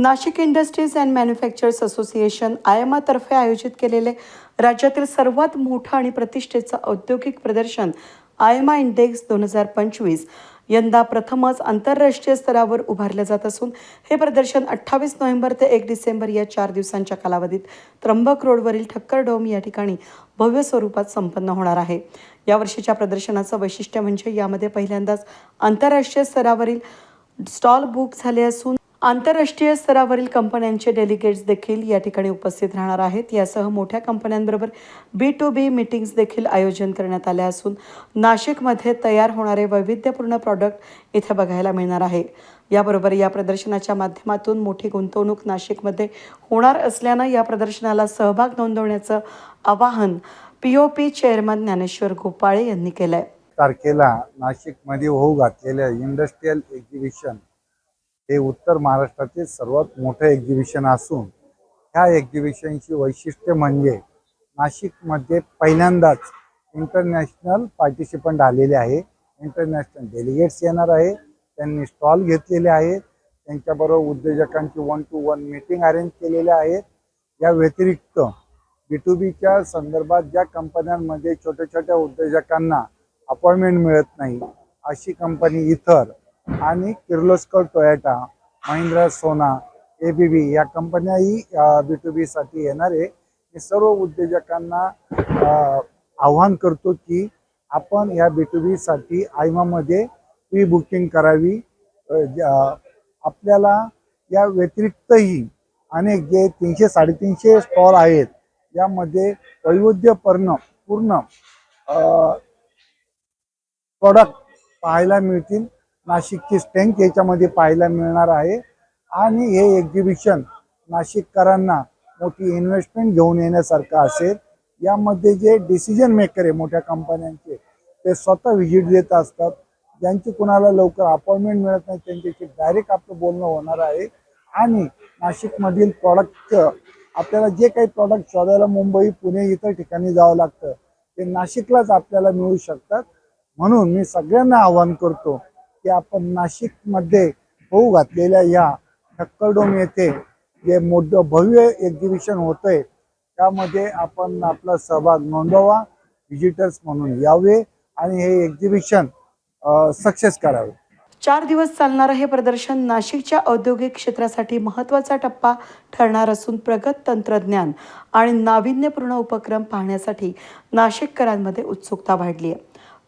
Nashik industries and manufacturers association आयमातर्फे आयोजित केलेले राज्यातील सर्वात मोठं आणि प्रतिष्ठेचं औद्योगिक प्रदर्शन आयमा इंडेक्स दोन हजार पंचवीस यंदा प्रथमच आंतरराष्ट्रीय स्तरावर उभारले जात असून हे प्रदर्शन अठ्ठावीस नोव्हेंबर ते एक डिसेंबर या चार दिवसांच्या कालावधीत त्र्यंबक रोडवरील ठक्कर डोम या ठिकाणी भव्य स्वरूपात संपन्न होणार आहे. यावर्षीच्या प्रदर्शनाचं वैशिष्ट्य म्हणजे यामध्ये पहिल्यांदाच आंतरराष्ट्रीय स्तरावरील स्टॉल बुक झाले असून आंतरराष्ट्रीय स्तरावरील कंपन्यांचे डेलिगेट्स देखील या ठिकाणी उपस्थित राहणार आहेत. यासह मोठ्या कंपन्यांबरोबर बी टू बी मिटिंग्स देखील आयोजन करण्यात आले असून नाशिकमध्ये तयार होणारे वैविध्यपूर्ण प्रॉडक्ट इथे बघायला मिळणार आहे. याबरोबर या प्रदर्शनाच्या माध्यमातून मोठी गुंतवणूक नाशिकमध्ये होणार असल्यानं या प्रदर्शनाला सहभाग नोंदवण्याचं आवाहन P O P chairman Dnyaneshwar Gopale यांनी केलं आहे तारखेला नाशिकमध्ये होऊ घातलेल्या इंडस्ट्रीयल एक्झिबिशन हे उत्तर महाराष्ट्रातील सर्वात मोठं एक्झिबिशन असून ह्या एक्झिबिशनची वैशिष्ट्य म्हणजे नाशिकमध्ये पहिल्यांदाच इंटरनॅशनल पार्टिसिपंट आलेले आहे. इंटरनॅशनल डेलिगेट्स येणार आहे. त्यांनी स्टॉल घेतलेले आहेत त्यांच्याबरोबर उद्योजकांची one to one meeting arrange केलेल्या आहेत या व्यतिरिक्त बी टू बीच्या संदर्भात ज्या कंपन्यांमध्ये छोट्या छोट्या उद्योजकांना अपॉइंटमेंट मिळत नाही अशी कंपनी इतर आणि Kirloskar Toyota Mahindra Sona A B B या कंपन्याही बी टू बीसाठी येणार आहे. मी सर्व उद्योजकांना आव्हान करतो की आपण या बी टू बीसाठी आयमामध्ये प्री बुकिंग करावी. आपल्याला या व्यतिरिक्तही अनेक जे तीनशे साडेतीनशे स्टॉल आहेत यामध्ये वैविध्यपूर्ण पूर्ण प्रॉडक्ट पाहायला मिळतील. नाशिकची स्ट्रेंथ याच्यामध्ये पाहायला मिळणार आहे. आणि हे एक्झिबिशन नाशिककरांना मोठी इन्व्हेस्टमेंट घेऊन येण्यासारखं असेल. यामध्ये जे डिसिजन मेकर आहे मोठ्या कंपन्यांचे ते स्वतः व्हिजिट देत असतात. ज्यांची कुणाला लवकर अपॉइंटमेंट मिळत नाही त्यांच्याशी डायरेक्ट आपलं बोलणं होणार आहे. आणि नाशिकमधील प्रॉडक्ट आपल्याला जे काही प्रॉडक्ट शोधायला मुंबई पुणे इतर ठिकाणी जावं लागतं ते नाशिकलाच आपल्याला मिळू शकतात. म्हणून मी सगळ्यांना आवाहन करतो की आपण नाशिकमध्ये होऊ घातलेल्या या ठक्करडोम येथे जे मोठं भव्य एक्झिबिशन होतंय त्यामध्ये आपण आपला सहभाग नोंदवा व्हिजिटर्स म्हणून यावे आणि हे एक्झिबिशन सक्सेस करावे. चार दिवस चालणारं हे प्रदर्शन नाशिकच्या औद्योगिक क्षेत्रासाठी महत्त्वाचा टप्पा ठरणार असून प्रगत तंत्रज्ञान आणि नाविन्यपूर्ण उपक्रम पाहण्यासाठी नाशिककरांमध्ये उत्सुकता वाढली आहे